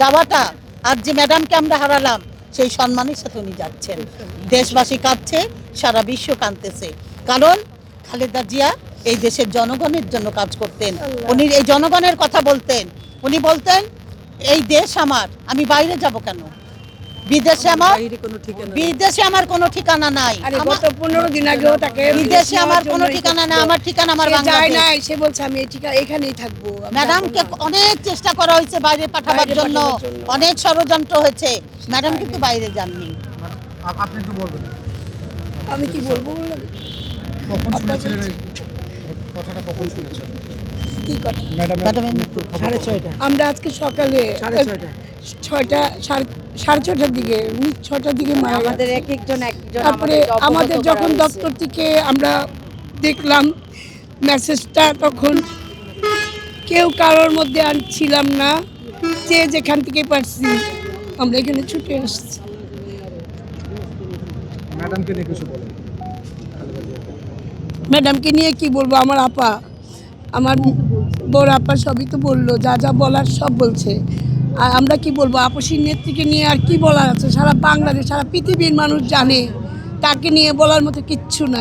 যাওয়াটা আর যে ম্যাডামকে আমরা হারালাম সেই সম্মানের সাথে উনি যাচ্ছেন। দেশবাসী কাঁদছে সারা বিশ্ব কাঁদতেছে। কারণ খালেদা জিয়া এই দেশের জনগণের জন্য কাজ করতেন। উনি এই জনগণের কথা বলতেন। উনি বলতেন এই দেশ আমার আমি বাইরে যাব কেন? বিদেশে আমার বাইরে কোনো ঠিকানা নেই। বিদেশে আমার কোনো ঠিকানা নাই। গত পনেরো দিন আগেও তাকে বিদেশে আমার কোনো ঠিকানা ই না করতো। আমার ঠিকানা আমার যায় বাংলাদেশ। নাই সে বলছে আমি এখানেই থাকব ম্যাডামকে অনেক চেষ্টা করা হয়েছে বাইরে পাঠাবার জন্য। পাঠানোর জন্য। অনেক ষড়যন্ত্র হয়েছে। ম্যাডাম কিন্তু বাইরে যাননি। আপনি একটু বলবেন। আমি কি বলব? কখন শুনেছিলেন কথাটা কখন শুনেছেন? কি আমরা আজকে সকালে ছয়টা সাড়ে সাড়ে ছটার দিকে ছটার দিকে আমাদের এক একজন একজন তারপরে আমাদের যখন দপ্তর থেকে আমরা দেখলাম মেসেজটা তখন কেউ কারোর মধ্যে আর ছিলাম না যে যেখান থেকে পারছি আমরা এখানে ছুটে এসেছি ম্যাডামকে নিয়ে কিছু বলেন। ম্যাডামকে নিয়ে কি বলব আমার আপা আমার বড় আপা সবই তো বলল যা যা বলার সব বলছে। আর আমরা কি বলব, আপসীর নেত্রীকে নিয়ে আর কি বলার আছে? সারা বাংলাদেশ, সারা পৃথিবীর মানুষ জানে। তাকে নিয়ে বলার মতো কিচ্ছু নাই।